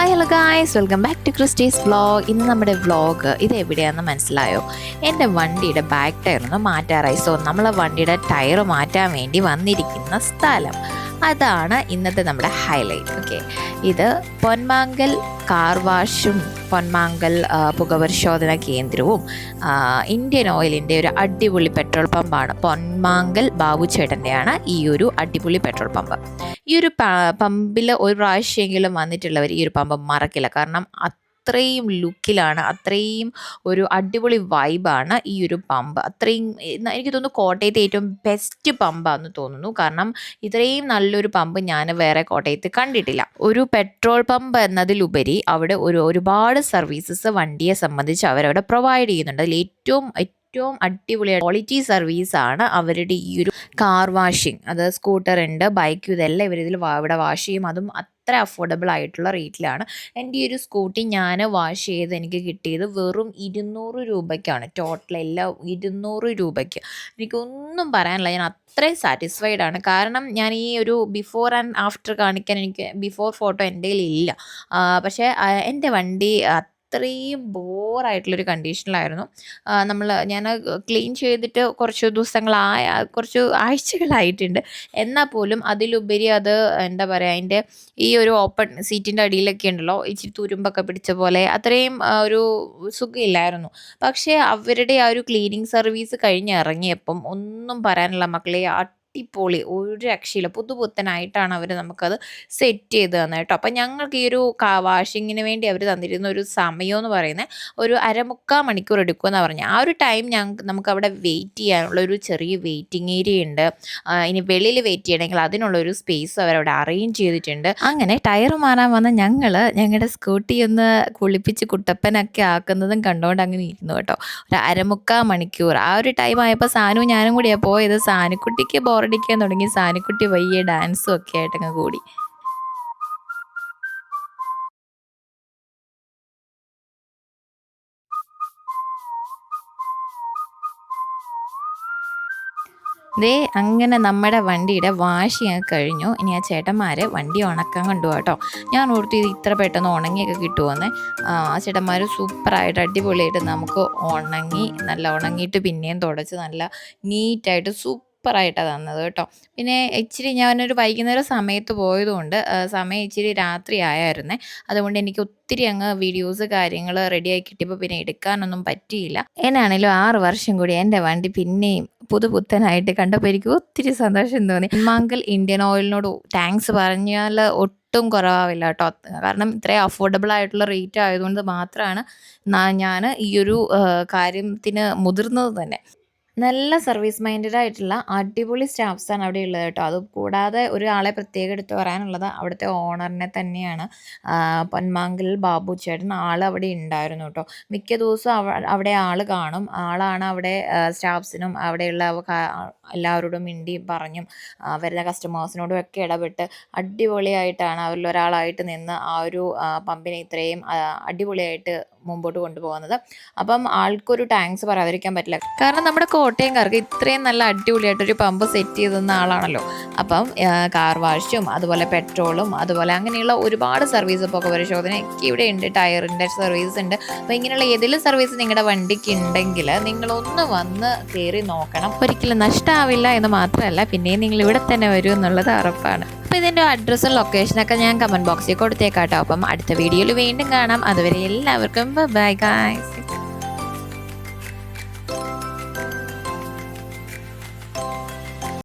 Hi hello guys welcome back to Christy's vlog ഇന്ന് നമ്മുടെ vlog ഇത് എവിടെയാണെന്ന് മനസ്സിലായോ? എന്റെ വണ്ടിയുടെ ബാക്ക് ടയർ ഒന്ന് മാറ്റാറായി. സോ നമ്മളെ വണ്ടിയുടെ ടയർ മാറ്റാൻ വേണ്ടി വന്നിരിക്കുന്ന സ്ഥലം. അതാണ് ഇന്നത്തെ നമ്മുടെ ഹൈലൈറ്റ് ഓക്കെ ഇത് പൊന്മാങ്കൽ കാർ വാഷും പൊന്മാങ്കൽ പുകപരിശോധന കേന്ദ്രവും ഇന്ത്യൻ ഓയിലിന്റെ ഒരു അടിപൊളി പെട്രോൾ പമ്പാണ് പൊന്മാങ്കൽ ബാബു ചേട്ടന്റെയാണ് ഈ ഒരു അടിപൊളി പെട്രോൾ പമ്പ് ഈ ഒരു പമ്പിൽ ഒരു പ്രാവശ്യമെങ്കിലും വന്നിട്ടുള്ളവർ ഈ ഒരു പമ്പ് മറക്കില്ല. കാരണം അത്രയും ലുക്കിലാണ് അത്രയും ഒരു അടിപൊളി വൈബാണ് ഈ ഒരു പമ്പ് അത്രയും എനിക്ക് തോന്നുന്നു കോട്ടയത്തെ ഏറ്റവും ബെസ്റ്റ് പമ്പാന്ന് തോന്നുന്നു. കാരണം ഇത്രയും നല്ലൊരു പമ്പ് ഞാൻ വേറെ കോട്ടയത്ത് കണ്ടിട്ടില്ല. ഒരു പെട്രോൾ പമ്പ് എന്നതിലുപരി അവിടെ ഒരു ഒരുപാട് സർവീസസ് വണ്ടിയെ സംബന്ധിച്ച് അവരവിടെ പ്രൊവൈഡ് ചെയ്യുന്നുണ്ട്. അതിൽ ഏറ്റവും ഏറ്റവും അടിപൊളി ക്വാളിറ്റി ആണ് അവരുടെ ഈ ഒരു കാർ വാഷിംഗ് അത് സ്കൂട്ടർ ഉണ്ട് ബൈക്ക് ഇതെല്ലാം ഇവരിതിൽ ഇവിടെ വാഷ് ചെയ്യും. അതും അത്ര അഫോർഡബിൾ ആയിട്ടുള്ള റേറ്റിലാണ് എന്റെ ഈ ഒരു സ്കൂട്ടി ഞാൻ വാഷ് ചെയ്ത് എനിക്ക് കിട്ടിയത് വെറും ഇരുന്നൂറ് രൂപയ്ക്കാണ്. ടോട്ടൽ എല്ലാം ഇരുന്നൂറ് രൂപയ്ക്ക്. എനിക്കൊന്നും പറയാനില്ല. ഞാൻ അത്രയും സാറ്റിസ്ഫൈഡ് ആണ്. കാരണം ഞാൻ ഈ ഒരു ബിഫോർ ആൻഡ് ആഫ്റ്റർ കാണിക്കാൻ എനിക്ക് ബിഫോർ ഫോട്ടോ എന്റെ കയ്യിൽ ഇല്ല. പക്ഷേ എന്റെ വണ്ടി അത്രയും ബോറായിട്ടുള്ളൊരു കണ്ടീഷനിലായിരുന്നു. നമ്മൾ ഞാൻ ക്ലീൻ ചെയ്തിട്ട് കുറച്ച് ദിവസങ്ങളായ കുറച്ച് ആഴ്ചകളായിട്ടുണ്ട്. എന്നാൽ പോലും അതിലുപരി അത് എന്താ പറയുക അതിന്റെ ഈ ഒരു ഓപ്പൺ സീറ്റിന്റെ അടിയിലൊക്കെ ഉണ്ടല്ലോ ഇച്ചിരി തുരുമ്പൊക്കെ പിടിച്ച പോലെ അത്രയും ഒരു സുഖമില്ലായിരുന്നു. പക്ഷേ അവരുടെ ആ ഒരു ക്ലീനിങ് സർവീസ് കഴിഞ്ഞ് ഇറങ്ങിയപ്പം ഒന്നും പറയാനില്ല മക്കളെ അടിപൊളി. ഒരു രക്ഷയില്ല. പുതുപുത്തനായിട്ടാണ് അവർ നമുക്കത് സെറ്റ് ചെയ്ത് തന്നെ കേട്ടോ. അപ്പം ഞങ്ങൾക്ക് ഈ ഒരു വാഷിങ്ങിന് വേണ്ടി അവർ തന്നിരുന്ന ഒരു സമയം എന്ന് പറയുന്നത് ഒരു അരമുക്കാൽ മണിക്കൂർ എടുക്കുമെന്ന് പറഞ്ഞു. ആ ഒരു ടൈം ഞങ്ങൾക്ക് നമുക്ക് അവിടെ വെയിറ്റ് ചെയ്യാനുള്ള ഒരു ചെറിയ വെയിറ്റിംഗ് ഏരിയ ഉണ്ട്. ഇനി വെളിയിൽ വെയിറ്റ് ചെയ്യണമെങ്കിൽ അതിനുള്ള ഒരു സ്പേസ് അവരവിടെ അറേഞ്ച് ചെയ്തിട്ടുണ്ട്. അങ്ങനെ ടയർ മാറാൻ വന്ന ഞങ്ങൾ ഞങ്ങളുടെ സ്കൂട്ടി ഒന്ന് കുളിപ്പിച്ച് കുട്ടപ്പനൊക്കെ ആക്കുന്നതും കണ്ടുകൊണ്ട് അങ്ങനെ ഇരുന്നു കേട്ടോ. ഒരു അരമുക്കാൽ മണിക്കൂർ. ആ ഒരു ടൈം ആയപ്പോൾ സാനു ഞാനും കൂടിയാണ് പോയത്. സാനുക്കുട്ടിക്ക് ബോറടിക്കാൻ തുടങ്ങി സാനിക്കുട്ടി വയ്യ ഡാൻസും ഒക്കെ ആയിട്ടങ്ങ് കൂടി. ദേ അങ്ങനെ നമ്മുടെ വണ്ടിയുടെ വാഷിങ് കഴിഞ്ഞു. ഇനി ആ ചേട്ടന്മാർ വണ്ടി ഉണക്കാൻ കൊണ്ടുപോകാം കേട്ടോ. ഞാൻ ഓർത്തു ഇത് ഇത്ര പെട്ടെന്ന് ഉണങ്ങിയൊക്കെ കിട്ടുമെന്ന് ആ ചേട്ടന്മാർ സൂപ്പറായിട്ട് അടിപൊളിയായിട്ട് നമുക്ക് ഉണങ്ങി നല്ല ഉണങ്ങിയിട്ട് പിന്നെയും തുടച്ച് നല്ല നീറ്റായിട്ട് സൂപ്പറായിട്ടാണ് തന്നത് കേട്ടോ. പിന്നെ ഇച്ചിരി ഞാനൊരു വൈകുന്നേരം സമയത്ത് പോയതുകൊണ്ട് സമയം ഇച്ചിരി രാത്രി ആയായിരുന്നേ. അതുകൊണ്ട് എനിക്ക് ഒത്തിരി അങ്ങ് വീഡിയോസ് കാര്യങ്ങൾ റെഡിയായി കിട്ടിയപ്പോൾ പിന്നെ എടുക്കാനൊന്നും പറ്റിയില്ല. എന്നാണേലും ആറ് വർഷം കൂടി എന്റെ വണ്ടി പിന്നെയും പുതുപുത്തനായിട്ട് കണ്ടപ്പോൾ എനിക്ക് ഒത്തിരി സന്തോഷം തോന്നി. മംഗൽ ഇന്ത്യൻ ഓയിലിനോട് താങ്ക്സ് പറഞ്ഞാൽ ഒട്ടും കുറവാവില്ല കേട്ടോ. കാരണം ഇത്രയും അഫോർഡബിൾ ആയിട്ടുള്ള റേറ്റ് ആയതുകൊണ്ട് മാത്രമാണ് ഞാൻ ഈ ഒരു കാര്യത്തിന് മുതിർന്നത് തന്നെ. നല്ല സർവീസ് മൈൻഡഡ് ആയിട്ടുള്ള അടിപൊളി സ്റ്റാഫ്സാണ് അവിടെ ഉള്ളത് കേട്ടോ. അത് കൂടാതെ ഒരാളെ പ്രത്യേകം എടുത്ത് പറയാനുള്ളത് അവിടുത്തെ ഓണറിനെ തന്നെയാണ് പൊന്മാങ്കിൽ ബാബു ചേട്ടൻ. ആൾ അവിടെ ഉണ്ടായിരുന്നു കേട്ടോ. മിക്ക ദിവസവും അവ- അവിടെ ആൾ കാണും. ആളാണ് അവിടെ സ്റ്റാഫ്സിനും അവിടെയുള്ള എല്ലാവരോടും മിണ്ടി പറഞ്ഞും വരുന്ന കസ്റ്റമേഴ്സിനോടും ഒക്കെ ഇടപെട്ട് അടിപൊളിയായിട്ടാണ് അവരിൽ ഒരാളായിട്ട് നിന്ന് ആ ഒരു പമ്പിനെ ഇത്രയും അടിപൊളിയായിട്ട് മുമ്പോട്ട് കൊണ്ടുപോകുന്നത്. അപ്പം ആൾക്കൊരു ടാങ്ക്സ് പറയാതിരിക്കാൻ പറ്റില്ല. കാരണം നമ്മുടെ കോട്ടയംകാർക്ക് ഇത്രയും നല്ല അടിപൊളിയായിട്ടൊരു പമ്പ് സെറ്റ് ചെയ്ത് തന്ന ആളാണല്ലോ. അപ്പം കാർ വാഷും അതുപോലെ പെട്രോളും അതുപോലെ അങ്ങനെയുള്ള ഒരുപാട് സർവീസ് പുക പരിശോധനയൊക്കെ ഇവിടെ ഉണ്ട്. ടയറിന്റെ സർവീസ് ഉണ്ട്. അപ്പോൾ ഇങ്ങനെയുള്ള ഏതെങ്കിലും സർവീസ് നിങ്ങളുടെ വണ്ടിക്ക് ഉണ്ടെങ്കിൽ നിങ്ങളൊന്ന് വന്ന് കയറി നോക്കണം. ഒരിക്കലും നഷ്ടമാവില്ല എന്ന് മാത്രമല്ല പിന്നെയും നിങ്ങൾ ഇവിടെ തന്നെ വരും എന്നുള്ളത് ഉറപ്പാണ്. അപ്പോൾ ഇതിന്റെ അഡ്രസ്സും ലൊക്കേഷനൊക്കെ ഞാൻ കമന്റ് ബോക്സിൽ കൊടുത്തേക്കാട്ടോ. അപ്പം അടുത്ത വീഡിയോയിൽ വീണ്ടും കാണാം. അതുവരെ എല്ലാവർക്കും ബൈ ഗായ്സ്